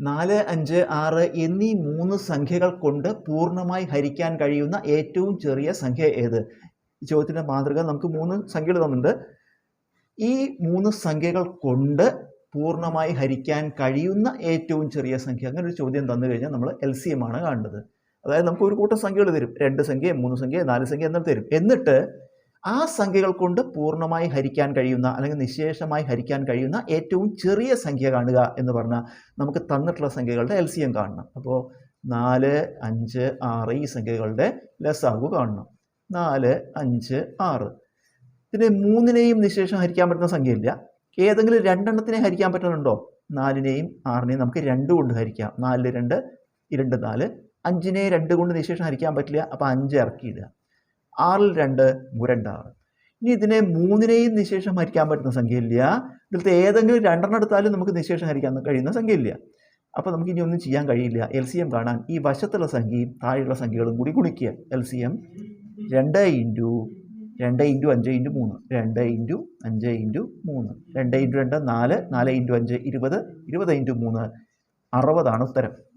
നാല് അഞ്ച് ആറ് എന്നീ മൂന്ന് സംഖ്യകൾ കൊണ്ട് പൂർണമായി ഹരിക്കാൻ കഴിയുന്ന ഏറ്റവും ചെറിയ സംഖ്യ ഏത്? ചോദ്യത്തിന്റെ മാതൃക നമുക്ക് മൂന്ന് സംഖ്യകൾ തന്നിട്ടുണ്ട്. ഈ മൂന്ന് സംഖ്യകൾ കൊണ്ട് പൂർണമായി ഹരിക്കാൻ കഴിയുന്ന ഏറ്റവും ചെറിയ സംഖ്യ. അങ്ങനെ ഒരു ചോദ്യം തന്നു കഴിഞ്ഞാൽ നമ്മൾ എൽ സി എം ആണ് കാണേണ്ടത് അതായത് നമുക്ക് ഒരു കൂട്ടം സംഖ്യകൾ തരും. രണ്ട് സംഖ്യ മൂന്ന് സംഖ്യ നാല് സംഖ്യ എന്നാൽ തരും. എന്നിട്ട് ആ സംഖ്യകൾ കൊണ്ട് പൂർണമായി ഹരിക്കാൻ കഴിയുന്ന അല്ലെങ്കിൽ നിശേഷമായി ഹരിക്കാൻ കഴിയുന്ന ഏറ്റവും ചെറിയ സംഖ്യ കാണുക എന്ന് പറഞ്ഞാൽ നമുക്ക് തന്നിട്ടുള്ള സംഖ്യകളുടെ എൽ സി എം കാണണം. അപ്പോൾ നാല് അഞ്ച് ആറ് ഈ സംഖ്യകളുടെ ലസാഗു കാണണം. നാല് അഞ്ച് ആറ്. പിന്നെ മൂന്നിനെയും നിശേഷം ഹരിക്കാൻ പറ്റുന്ന സംഖ്യയില്ല. ഏതെങ്കിലും രണ്ടെണ്ണത്തിനെ ഹരിക്കാൻ പറ്റുന്നുണ്ടോ? നാലിനെയും ആറിനെയും നമുക്ക് രണ്ട് കൊണ്ട് ഹരിക്കാം. നാലിൽ രണ്ട് രണ്ട് നാല്. അഞ്ചിനെ രണ്ട് കൊണ്ട് നിശേഷം ഹരിക്കാൻ പറ്റില്ല. അപ്പോൾ അഞ്ച് ഇറക്കിയിടുക ആറിൽ രണ്ട് മുരണ്ടാണ്. ഇനി ഇതിനെ മൂന്നിനെയും നിശേഷം ഹരിക്കാൻ പറ്റുന്ന സംഖ്യയില്ല. ഇതിലത്തെ ഏതെങ്കിലും രണ്ടെണ്ണം എടുത്താലും നമുക്ക് നിശേഷം ഹരിക്കാൻ കഴിയുന്ന സംഖ്യയില്ല. അപ്പോൾ നമുക്ക് ഇനി ഒന്നും ചെയ്യാൻ കഴിയില്ല. എൽ സി എം കാണാൻ ഈ വശത്തുള്ള സംഖ്യയും താഴെയുള്ള സംഖ്യകളും കൂടി ഗുണിക്കുക. എൽ സി എം രണ്ട് ഇന്റു രണ്ട് ഇന്റു അഞ്ച് ഇന്റു മൂന്ന്. രണ്ട് ഇന്റു അഞ്ച് ഇന്റു മൂന്ന്. രണ്ട് ഇന്റു രണ്ട് നാല് നാല് ഇന്റു അഞ്ച് ഇരുപത് ഇരുപത് ഇന്റു മൂന്ന് അറുപതാണ് ഉത്തരം.